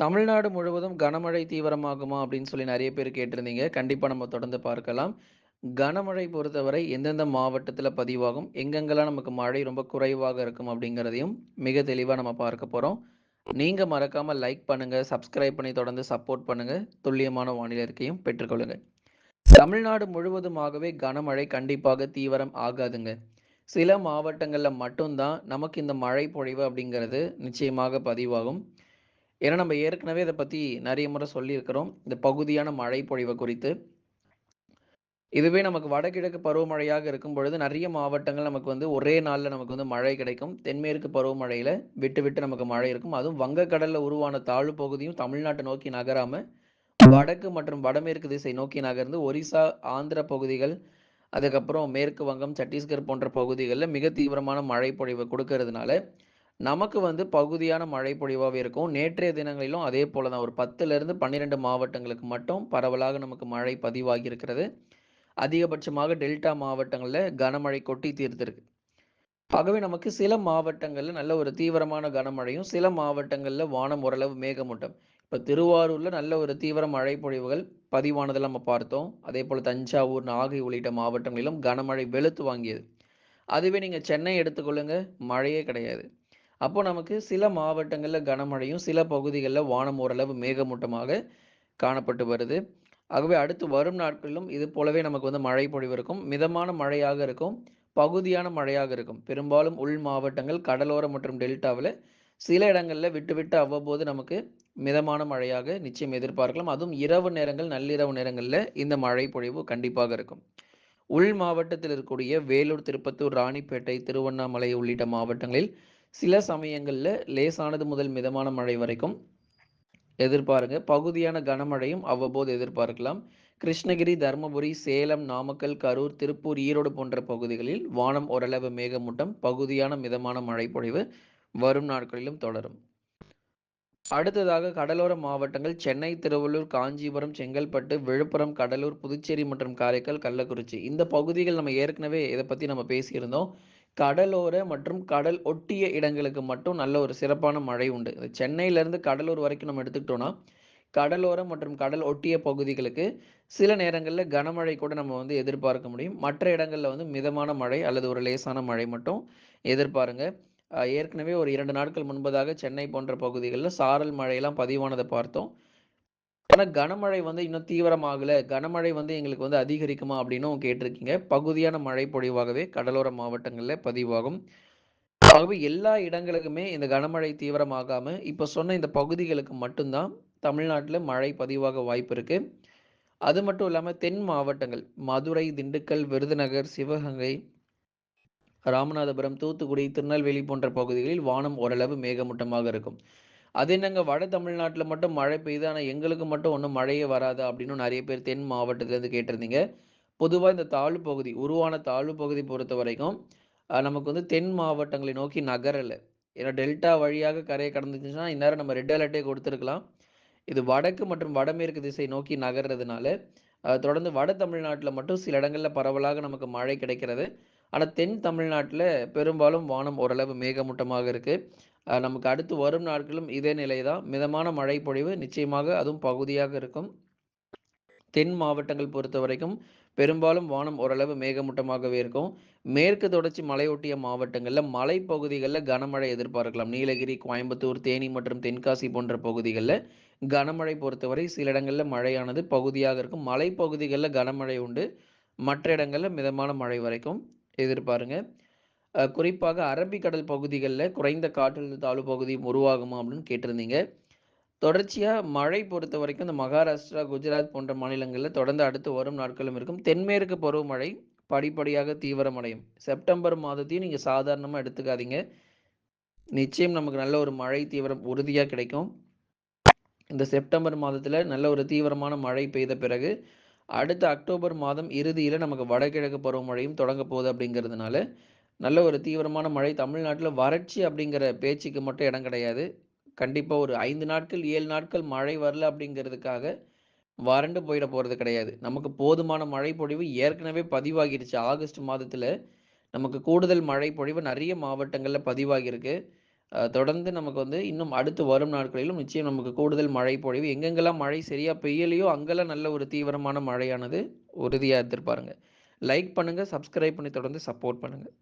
தமிழ்நாடு முழுவதும் கனமழை தீவிரமாகுமா அப்படின்னு சொல்லி நிறைய பேர் கேட்டிருந்தீங்க. கண்டிப்பா நம்ம தொடர்ந்து பார்க்கலாம். கனமழை பொறுத்தவரை எந்தெந்த மாவட்டத்தில் பதிவாகும், எங்கெங்கெல்லாம் நமக்கு மழை ரொம்ப குறைவாக இருக்கும் அப்படிங்கிறதையும் மிக தெளிவாக நம்ம பார்க்க போகிறோம் நீங்கள் மறக்காம லைக் பண்ணுங்க, சப்ஸ்கிரைப் பண்ணி தொடர்ந்து சப்போர்ட் பண்ணுங்க. துல்லியமான வானிலை அறிக்கையும் பெற்றுக்கொள்ளுங்க. தமிழ்நாடு முழுவதுமாகவே கனமழை கண்டிப்பாக தீவிரம் ஆகாதுங்க. சில மாவட்டங்களில் மட்டும்தான் நமக்கு இந்த மழை பொழிவு அப்படிங்கிறது நிச்சயமாக பதிவாகும். ஏன்னா நம்ம ஏற்கனவே இதை பற்றி நிறைய முறை சொல்லியிருக்கிறோம். இந்த பகுதியான மழை பொழிவு குறித்து. இதுவே நமக்கு வடகிழக்கு பருவமழையாக இருக்கும் பொழுது நிறைய மாவட்டங்கள் நமக்கு வந்து ஒரே நாளில் நமக்கு வந்து மழை கிடைக்கும். தென்மேற்கு பருவமழையில் விட்டு, விட்டு நமக்கு மழை இருக்கும். அதுவும் வங்கக்கடலில் உருவான தாழ்வு பகுதியும் தமிழ்நாட்டை நோக்கி நகராமல் வடக்கு மற்றும் வடமேற்கு திசை நோக்கி நகர்ந்து ஒரிசா, ஆந்திர பகுதிகள், அதுக்கப்புறம் மேற்கு வங்கம், சத்தீஸ்கர் போன்ற பகுதிகளில் மிக தீவிரமான மழை பொழிவு கொடுக்கறதுனால நமக்கு வந்து பகுதியான மழை பொழிவாகவே இருக்கும். நேற்றைய தினங்களிலும் அதே போல தான் ஒரு 10லிருந்து 12 மாவட்டங்களுக்கு மட்டும் பரவலாக நமக்கு மழை பதிவாகி இருக்கிறது. அதிகபட்சமாக டெல்டா மாவட்டங்களில் கனமழை கொட்டி தீர்த்திருக்கு. ஆகவே நமக்கு சில மாவட்டங்களில் நல்ல ஒரு தீவிரமான கனமழையும், சில மாவட்டங்களில் வானம் ஓரளவு மேகமூட்டம். இப்போ திருவாரூரில் நல்ல ஒரு தீவிர மழை பொழிவுகள் பதிவானதில் நம்ம பார்த்தோம். அதே போல் தஞ்சாவூர், நாகை உள்ளிட்ட மாவட்டங்களிலும் கனமழை வெளுத்து வாங்கியது. அதுவே நீங்கள் சென்னை எடுத்துக்கொள்ளுங்க, மழையே கிடையாது. அப்போ நமக்கு சில மாவட்டங்களில் கனமழையும், சில பகுதிகளில் வானம் ஓரளவு மேகமூட்டமாக காணப்பட்டு வருது. ஆகவே அடுத்து வரும் நாட்களிலும் இது போலவே நமக்கு வந்து மழை பொழிவு இருக்கும். மிதமான மழையாக இருக்கும். பகுதியான மழையாக இருக்கும். பெரும்பாலும் உள் மாவட்டங்கள், கடலோரம் மற்றும் டெல்டாவில் சில இடங்களில் விட்டு, விட்டு அவ்வப்போது நமக்கு மிதமான மழையாக நிச்சயம் எதிர்பார்க்கலாம். அதுவும் இரவு நேரங்கள், நள்ளிரவு நேரங்களில் இந்த மழை பொழிவு கண்டிப்பாக இருக்கும். உள் மாவட்டத்தில் இருக்கக்கூடிய வேலூர், திருப்பத்தூர், ராணிப்பேட்டை, திருவண்ணாமலை உள்ளிட்ட மாவட்டங்களில் சில சமயங்களில் லேசானது முதல் மிதமான மழை வரைக்கும் எதிர்பாருங்க. பகுதியான கனமழையும் அவ்வப்போது எதிர்பார்க்கலாம். கிருஷ்ணகிரி, தர்மபுரி, சேலம், நாமக்கல், கரூர், திருப்பூர், ஈரோடு போன்ற பகுதிகளில் வானம் ஓரளவு மேகமூட்டம், பகுதியான மிதமான மழை பொழிவு வரும் நாட்களிலும் தொடரும். அடுத்ததாக கடலோர மாவட்டங்கள் சென்னை, திருவள்ளூர், காஞ்சிபுரம், செங்கல்பட்டு, விழுப்புரம், கடலூர், புதுச்சேரி மற்றும் காரைக்கால், கள்ளக்குறிச்சி. இந்த பகுதிகள் நம்ம ஏற்கனவே இதை பத்தி நம்ம பேசியிருந்தோம். கடலோர மற்றும் கடல் ஒட்டிய இடங்களுக்கு மட்டும் நல்ல ஒரு சிறப்பான மழை உண்டு. சென்னையிலேருந்து கடலூர் வரைக்கும் நம்ம எடுத்துக்கிட்டோம்னா, கடலோர மற்றும் கடல் ஒட்டிய பகுதிகளுக்கு சில நேரங்களில் கனமழை கூட நம்ம வந்து எதிர்பார்க்க முடியும். மற்ற இடங்களில் வந்து மிதமான மழை அல்லது ஒரு லேசான மழை மட்டும் எதிர்பாருங்க. ஏற்கனவே ஒரு இரண்டு நாட்கள் முன்பதாக சென்னை போன்ற பகுதிகளில் சாரல் மழையெல்லாம் பதிவானதை பார்த்தோம். ஆனா கனமழை வந்து இன்னும் தீவிரமாகல. கனமழை வந்து எங்களுக்கு வந்து அதிகரிக்குமா அப்படின்னும் கேட்டிருக்கீங்க. பகுதியான மழை பொழிவாகவே கடலோர மாவட்டங்கள்ல பதிவாகும். ஆகவே எல்லா இடங்களுக்குமே இந்த கனமழை தீவிரமாகாமல் இப்போ சொன்ன இந்த பகுதிகளுக்கு மட்டும் தான் தமிழ்நாட்டுல மழை பதிவாக வாய்ப்பு இருக்கு. அது மட்டும் இல்லாம தென் மாவட்டங்கள் மதுரை, திண்டுக்கல், விருதுநகர், சிவகங்கை, ராமநாதபுரம், தூத்துக்குடி, திருநெல்வேலி போன்ற பகுதிகளில் வானம் ஓரளவு மேகமூட்டமாக இருக்கும். அது என்னங்க வட தமிழ்நாட்டில் மட்டும் மழை பெய்யுது. ஆனால் எங்களுக்கு மட்டும் ஒன்றும் மழையே வராதா? அப்படின்னும் நிறைய பேர் தென் மாவட்டத்திலேருந்து கேட்டிருந்தீங்க. பொதுவாக இந்த தாழ்வு பகுதி உருவான தாழ்வு பகுதி பொறுத்த வரைக்கும் நமக்கு வந்து தென் மாவட்டங்களை நோக்கி நகரல. ஏன்னா டெல்டா வழியாக கரையை கடந்துச்சுன்னா, இந்நேரம் நம்ம ரெட் அலர்ட்டே கொடுத்துருக்கலாம் இது வடக்கு மற்றும் வடமேற்கு திசை நோக்கி நகர்றதுனால, தொடர்ந்து வட தமிழ்நாட்டில் மட்டும் சில இடங்களில் பரவலாக நமக்கு மழை கிடைக்கிறது. ஆனால் தென் தமிழ்நாட்டில் பெரும்பாலும் வானம் ஓரளவு மேகமூட்டமாக இருக்குது நமக்கு அடுத்து வரும் நாட்களும் இதே நிலை தான். மிதமான மழை பொழிவு நிச்சயமாக அதுவும் பகுதியாக இருக்கும். தென் மாவட்டங்கள் பொறுத்த வரைக்கும் பெரும்பாலும் வானம் ஓரளவு மேகமூட்டமாகவே இருக்கும். மேற்கு தொடர்ச்சி மலையொட்டிய மாவட்டங்களில் மலைப்பகுதிகளில் கனமழை எதிர்பார்க்கலாம். நீலகிரி, கோயம்புத்தூர், தேனி மற்றும் தென்காசி போன்ற பகுதிகளில் கனமழை பொறுத்தவரை சில இடங்களில் மழையானது பகுதியாக இருக்கும். மலைப்பகுதிகளில் கனமழை உண்டு. மற்ற இடங்களில் மிதமான மழை வரைக்கும் எதிர்பாருங்க. குறிப்பாக அரபிக்கடல் பகுதிகளில் குறைந்த காற்றழுத்த தாழ்வு பகுதி உருவாகுமா அப்படின்னு கேட்டிருந்தீங்க. தொடர்ச்சியாக மழை பொறுத்த வரைக்கும் இந்த மகாராஷ்டிரா, குஜராத் போன்ற மாநிலங்களில் தொடர்ந்து அடுத்து வரும் நாட்களும் இருக்கும். தென்மேற்கு பருவமழை படிப்படியாக தீவிரமடையும். செப்டம்பர் மாதத்தையும் நீங்கள் சாதாரணமாக எடுத்துக்காதீங்க. நிச்சயம் நமக்கு நல்ல ஒரு மழை தீவிரம் உறுதியாக கிடைக்கும். இந்த செப்டம்பர் மாதத்தில் நல்ல ஒரு தீவிரமான மழை பெய்த பிறகு, அடுத்த அக்டோபர் மாதம் இறுதியில் நமக்கு வடகிழக்கு பருவமழையும் தொடங்க போகுது அப்படிங்கிறதுனால, நல்ல ஒரு தீவிரமான மழை தமிழ்நாட்டில் வறட்சி அப்படிங்கிற பேச்சுக்கு மட்டும் இடம் கிடையாது. கண்டிப்பாக ஒரு ஐந்து நாட்கள், ஏழு நாட்கள் மழை வரல அப்படிங்கிறதுக்காக, வறண்டு போயிட போகிறது கிடையாது. நமக்கு போதுமான மழை பொழிவு ஏற்கனவே பதிவாகிருச்சு. ஆகஸ்ட் மாதத்தில் நமக்கு கூடுதல் மழை பொழிவு நிறைய மாவட்டங்களில் பதிவாகியிருக்கு. தொடர்ந்து நமக்கு வந்து இன்னும் அடுத்து வரும் நாட்களிலும் நிச்சயம் நமக்கு கூடுதல் மழை பொழிவு எங்கெங்கெல்லாம் மழை சரியாக பெய்யலையோ, அங்கெல்லாம் நல்ல ஒரு தீவிரமான மழையானது உறுதியாக எடுத்துருப்பாருங்க லைக் பண்ணுங்கள் சப்ஸ்கிரைப் பண்ணி தொடர்ந்து சப்போர்ட் பண்ணுங்கள்